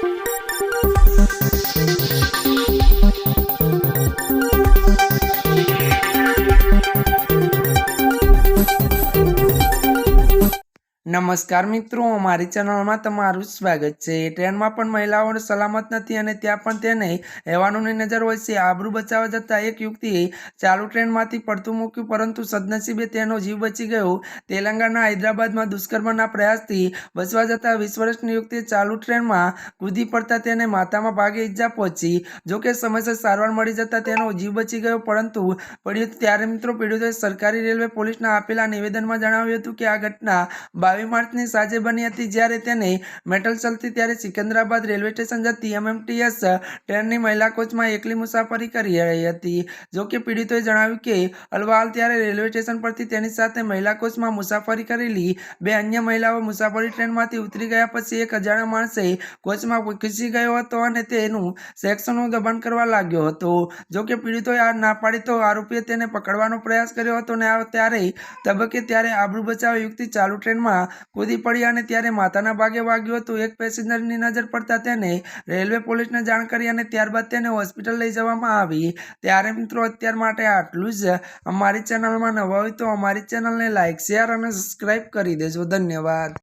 Thank you. નમસ્કાર મિત્રો, અમારી ચેનલમાં તમારું સ્વાગત છે. ટ્રેનમાં પણ મહિલાઓ સલામત નથી અને ત્યાં પણ તેને હેવાનોની નજર હોય છે. આબરૂ બચાવવા જતાં એક યુવતીએ ચાલુ ટ્રેનમાંથી પડતું મૂક્યું, પરંતુ સદનસીબે તેનો જીવ બચી ગયો. તેલંગાણા હૈદરાબાદમાં દુષ્કર્મના પ્રયાસથી બચવા જતાં વીસ વર્ષની યુવતીએ ચાલુ ટ્રેનમાં કૂદી પડતા તેને માથામાં ભાગે ઈજા પહોંચી. જોકે સમયસર સારવાર મળી જતાં તેનો જીવ બચી ગયો, પરંતુ પડ્યું ત્યારે મિત્રો, પીડિતોએ સરકારી રેલવે પોલીસના આપેલા નિવેદનમાં જણાવ્યું હતું કે આ ઘટના બાવીસ માર્ચની સાંજે બની હતી જ્યારે તેને મેટલ ચલતી ત્યારે સિકંદરાબાદ રેલવે સ્ટેશન જતી એમએમટીએસ ટ્રેનની મહિલા કોચમાં એકલી મુસાફરી કરી રહી હતી. જોકે પીડિતોએ જણાવ્યું કે અલવાલ ત્યારે રેલવે સ્ટેશન પરથી તેની સાથે મહિલા કોચમાં મુસાફરી કરેલી બે અન્ય મહિલાઓ મુસાફરી ટ્રેનમાંથી ઉતરી ગયા પછી એક અજાણ્યા માણસે કોચમાં ઘૂસી ગયો હતો અને તેનું સેક્શનનું દબાણ કરવા લાગ્યો હતો. જોકે પીડિતોએ આ ના પાડી તો આરોપીએ તેને પકડવાનો પ્રયાસ કર્યો હતો અને ત્યારે તબક્કે ત્યારે આબરૂ બચાવ યુક્તિ ચાલુ ટ્રેનમાં કૂદી પડ્યા અને ત્યારે માથાના ભાગે વાગ્યું હતું. એક પેસેન્જરની નજર પડતા તેને રેલવે પોલીસને જાણ કરી અને ત્યારબાદ તેને હોસ્પિટલ લઈ જવામાં આવી. ત્યારે મિત્રો, અત્યાર માટે આટલું જ. અમારી ચેનલમાં નવા હોય તો અમારી ચેનલને લાઇક શેર અને સબસ્ક્રાઈબ કરી દેજો. ધન્યવાદ.